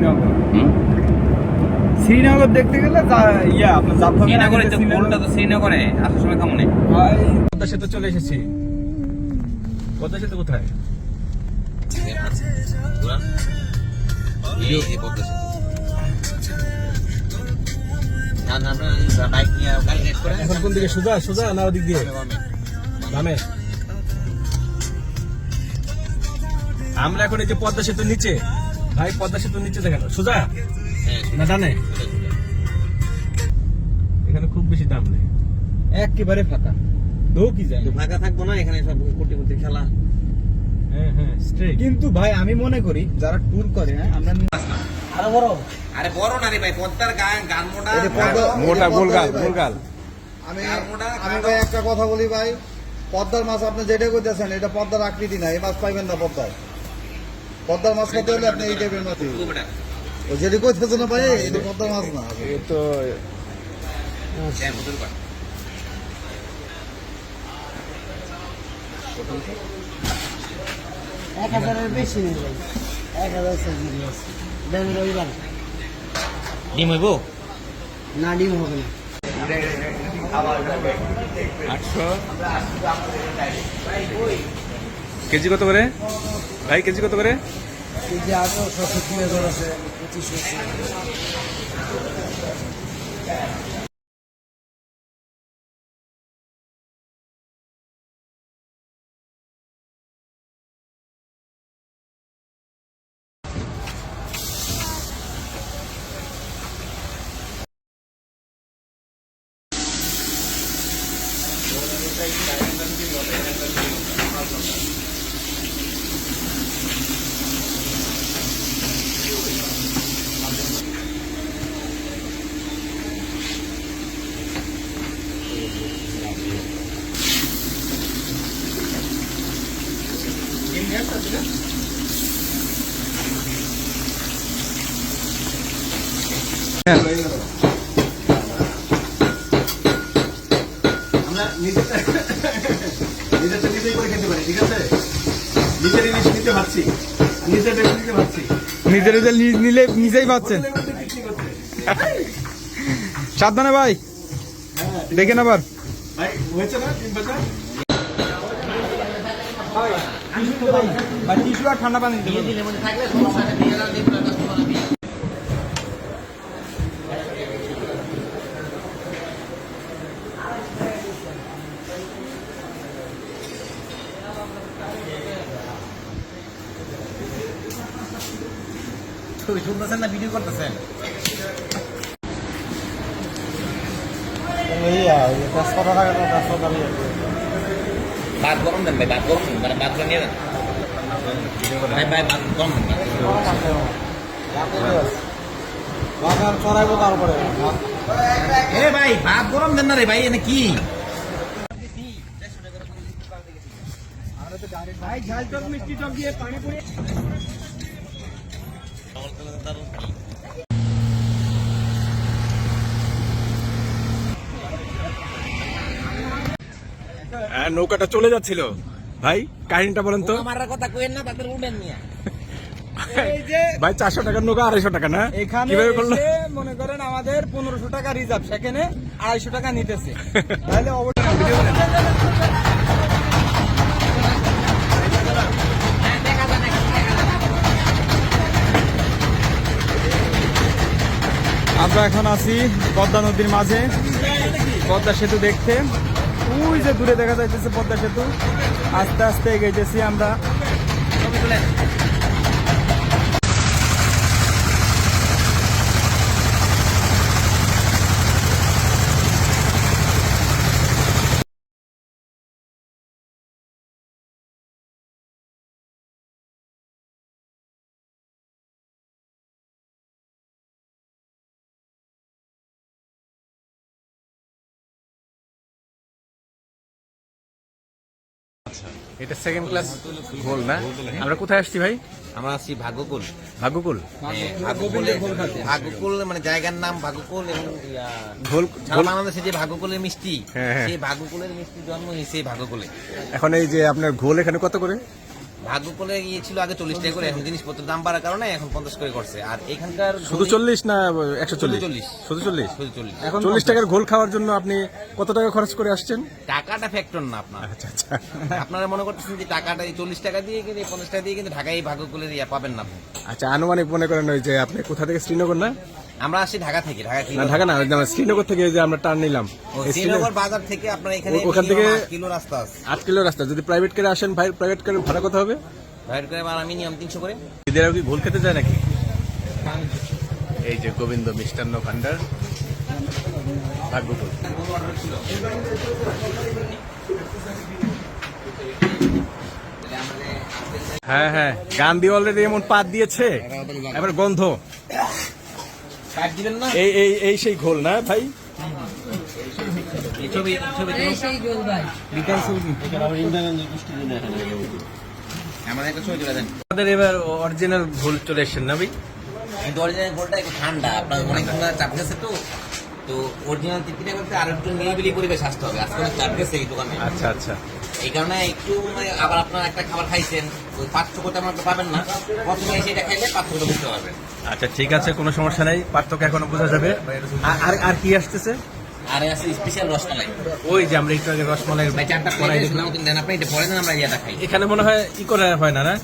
শ্রীনগর। শ্রীনগর দেখতে গেলে ইয়া আপনার শ্রীনগরে তো কোলটা তো শ্রীনগরে? আসার সময় কেমন পদ্মা সেতু চলে এসেছি। পদ্মা সেতু কোথায়? এখন কোন দিকে? সোজা সোজা না ওদিক দিয়ে? বামে। আমরা এখন এই যে পদ্মা সেতুর নিচে। ভাই পদ্মা সেতুর নিচে দেখেন সোজা? হ্যাঁ, না ডানে? এখানে খুব বেশি দাম নেই। একেবারে ফাঁকা। ঢোকই যায় ফাঁকা থাকব না এখানে সব কোটি কোটি খেলা। হ্যাঁ হ্যাঁ কিন্তু ভাই আমি মনে করি যারা ট্যুর করে হ্যাঁ আমরা নিয়ে- বড়। আরে বড় না রে ভাই পদ্মার গান গান মোটা এই যে পদ্মা- মোটা। গোলগাল গোলগাল আমি আমি ভাই একটা কথা বলি ভাই পদ্মার মাছ আপনি যেটা করতেছেন এটা পদ্মার আকৃতি না এই মাছ পাইবেন না পদ্মায়। পদ্মার মাছ খেতে হলে আপনি এই টাইপের মাছ? ও যেটা না ভাই এটা পদ্মার মাছ না। এ তো হ্যাঁ এক হাজারের বেশি নেই ভাই। এক হাজার সাইজের আছে দেন রবিবার। ডিম হইব? না ডিম হবে না। আটশো। কেজি কত করে? ভাই কেজি কত করে? কেজি আছে আমরা নিজেরটা নিজেই করে খেতে পারি ঠিক আছে? নিজের ইলিশ নিতে পারছি নিজের বেশি নিতে পারছি নিজে নিজে নিলে নিজেই পাচ্ছেন সাবধানে ভাই। দেখেন আবার। ভাই হয়েছে না তিন বছর আর ঠান্ডা পানি দিয়ে দিলে মনে থাকলে ছবি শুনতেছেন না ভিডিও করতেছেন? পাঁচশো টাকা পাঁচশো দামি ভাত গরম দেন ভাই ভাত গরম দেন মানে ভাতটা নিয়ে ভাই ভাই ভাত গরম দেন বাগান চড়াইবো তারপরে। এ ভাই ভাত গরম দেন না রে ভাই এনে কি? ভাই ঝাল টক মিষ্টি টক দিয়ে পানি পুরি নৌকাটা চলে যাচ্ছিল। ভাই কাহিনীটা বলেন তো। আমার কথা কইেন না তাদের উঠেন নিয়ে। ভাই চারশো টাকার নৌকা আড়াইশো টাকা না? এখানে মনে করেন আমাদের পনেরোশো টাকা রিজার্ভ সেখানে আড়াইশো টাকা নিতেছে। তাহলে অবশ্যই আমরা এখন আছি পদ্মা নদীর মাঝে। পদ্মা সেতু দেখতে। ওই যে দূরে দেখা যাইতেছে পদ্মা সেতু। আস্তে আস্তে এগিয়েছি আমরা। এটা সেকেন্ড ক্লাস গোল না? আমরা কোথায় আসছি ভাই? আমরা আছি ভাগ্যকুল ভাগ্যকুল হ্যাঁ, ভাগ্যকুলে মানে জায়গার নাম ভাগ্যকুল এবং ঘোল বাংলাদেশে যে ভাগ্যকুলের মিষ্টি হ্যাঁ, হ্যাঁ। সেই ভাগ্যকুলের মিষ্টি জন্ম হয়েছে এই ভাগ্যকুলে এখন এই যে আপনার ঘোল এখানে কত করে? ভাগ্য করে গিয়েছিল আগে চল্লিশ টাকা করে এখন জিনিসপত্রের দাম বাড়ার কারণে এখন পঞ্চাশ করে করছে। আর এখানকার শুধু চল্লিশ না একশো চল্লিশ? চল্লিশ। শুধু চল্লিশ? শুধু চল্লিশ। এখন চল্লিশ টাকার ঘোল খাওয়ার জন্য আপনি কত টাকা খরচ করে আসছেন? টাকাটা ফ্যাক্টর না আপনার। আচ্ছা আচ্ছা। আপনারা মনে করতেছেন যে টাকাটা এই চল্লিশ টাকা দিয়ে কিন্তু পঞ্চাশ টাকা দিয়ে কিন্তু ঢাকায় এই ভাগ্য করে পাবেন না আচ্ছা আনুমানিক মনে করেন ওই যে আপনি কোথা থেকে শ্রীনগর না? আমরা আসি ঢাকা থেকে ঢাকা না ঢাকা না শ্রীনগর থেকে যে আমরা টার্ন নিলাম। শ্রীনগর বাজার থেকে আপনার এখানে ওখান থেকে- কিলো রাস্তা আছে। আট কিলো রাস্তা। যদি প্রাইভেট করে আসেন ভাই প্রাইভেট করে ভাড়া কত হবে? বাইরে করে মিনিমাম তিনশো করে। এদের কি ঘোল খেতে যায় নাকি? এই যে গোবিন্দ মিষ্টান্ন ভান্ডার। ভাগ্যপুর। হ্যাঁ হ্যাঁ। গান দিয়ে অলরেডি এমন পাত দিয়েছে। এবার গন্ধ। এই এই এই সেই ঘোল না ভাই? আমাদের এবার অরিজিনাল ঘোল চলে এসেছেন না ভাই? কিন্তু অরিজিনাল গোলটা একটু ঠান্ডা আপনার অনেক ঠান্ডা চাপ গেছে তো। তো অরিজিনাল তিনটা করতে আর একটু নিরিবিলি পরিবেশ আসতে হবে। আজকে অনেক চাপ গেছে এই দোকানে। আচ্ছা আচ্ছা। এই কারণে একটু মানে আবার আপনার একটা খাবার খাইছেন ওই পার্থক্যটা আমরা পাবেন না। প্রথমে এসে এটা খাইলে পার্থক্যটা বুঝতে পারবেন। আচ্ছা ঠিক আছে কোনো সমস্যা নেই পার্থক্য এখনও বোঝা যাবে। আর- আর কি আসতেছে? আর আছে স্পেশাল রসমালাই। ওই যে আমরা একটু আগে রসমালাই চারটা করাই দেখলাম। কিন্তু আপনি এটা পরে না আমরা ইয়েটা খাই এখানে মনে হয় ই করা হয় না না?